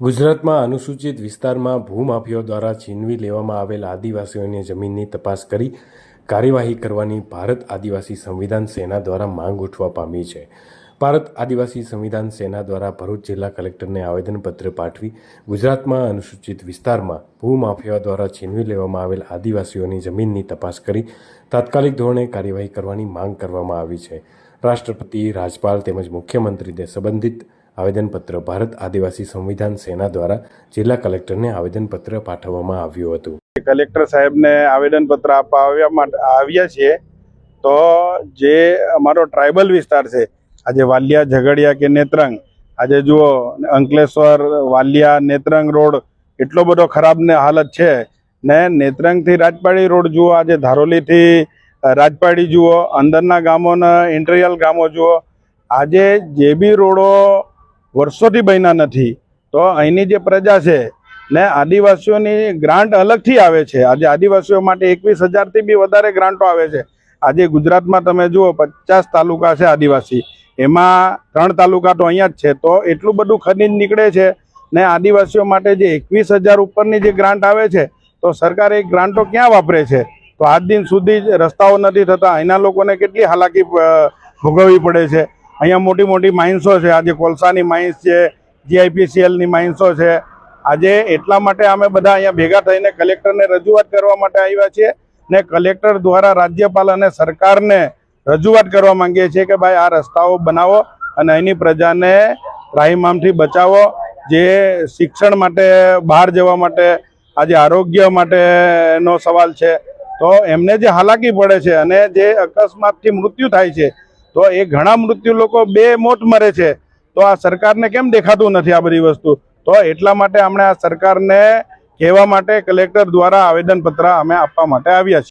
ગુજરાતમાં અનુસૂચિત વિસ્તારમાં ભૂમાફિયાઓ દ્વારા છીનવી લેવામાં આવેલ આદિવાસીઓની જમીનની તપાસ કરી કાર્યવાહી કરવાની ભારત આદિવાસી સંવિધાન સેના દ્વારા માંગ ઉઠવા પામી છે. ભારત આદિવાસી સંવિધાન સેના દ્વારા ભરૂચ જિલ્લા કલેક્ટરને આવેદનપત્ર પાઠવી ગુજરાતમાં અનુસૂચિત વિસ્તારમાં ભૂમાફિયાઓ દ્વારા છીનવી લેવામાં આવેલ આદિવાસીઓની જમીનની તપાસ કરી તાત્કાલિક ધોરણે કાર્યવાહી કરવાની માંગ કરવામાં આવી છે. રાષ્ટ્રપતિ રાજપાલ તેમજ મુખ્યમંત્રીને સંબંધિત આવેદનપત્ર ભારત આદિવાસી સંવિધાન સેના દ્વારા જિલ્લા કલેક્ટરને આવેદનપત્ર પાઠવવામાં આવ્યું હતું. કલેક્ટર સાહેબને આવેદનપત્ર આપવા આવ્યા માટે આવ્યા છીએ, તો જે અમારો ટ્રાઇબલ વિસ્તાર છે, આજે વાલિયા, ઝઘડિયા કે નેત્રંગ, આજે જુઓ, અંકલેશ્વર, વાલિયા, નેત્રંગ રોડ એટલો બધો ખરાબ ને હાલત છે. ને નેત્રંગથી રાજપાડી રોડ જુઓ, આજે ધારોલીથી રાજપાડી જુઓ, અંદરના ગામોના, ઇન્ટરિયલ ગામો જુઓ, આજે જે બી રોડો વર્ષોથી બન્યા નથી. તો અહીંની જે પ્રજા છે ને આદિવાસીઓની ગ્રાન્ટ અલગથી આવે છે. આજે આદિવાસીઓ માટે એકવીસ હજારથી બી વધારે ગ્રાન્ટો આવે છે. આજે ગુજરાતમાં તમે જુઓ પચાસ તાલુકા છે આદિવાસી. એમાં ત્રણ તાલુકા તો અહીંયા જ છે. તો એટલું બધું ખનીજ નીકળે છે ને આદિવાસીઓ માટે જે એકવીસ હજાર ઉપરની જે ગ્રાન્ટ આવે છે, તો સરકાર એ ગ્રાન્ટો ક્યાં વાપરે છે? તો આજ દિન સુધી રસ્તાઓ નથી થતા. અહીંના લોકોને કેટલી હાલાકી ભોગવવી પડે છે. અહીંયા મોટી મોટી માઇન્સો છે. આજે કોલસાની માઇન્સ છે, જીઆઈપીસીએલની માઇન્સો છે. આજે એટલા માટે અમે બધા અહીંયા ભેગા થઈને કલેક્ટરને રજૂઆત કરવા માટે આવ્યા છીએ ને કલેક્ટર દ્વારા રાજ્યપાલ અને સરકારને રજૂઆત કરવા માંગીએ છીએ કે ભાઈ આ રસ્તાઓ બનાવો અને અહીંની પ્રજાને ત્રાહિમામથી બચાવો. જે શિક્ષણ માટે બહાર જવા માટે, આજે આરોગ્ય માટેનો સવાલ છે. તો એમને જે હાલાકી પડે છે અને જે અકસ્માતથી મૃત્યુ થાય છે તો એ ઘણા મૃત્યુ લોકો બે મોત મરે છે. તો આ સરકારને કેમ દેખાતું નથી આ બધી વસ્તુ? તો એટલા માટે આપણે આ સરકારને કહેવા માટે કલેક્ટર દ્વારા આવેદનપત્ર અમે આપવા માટે આવ્યા છીએ.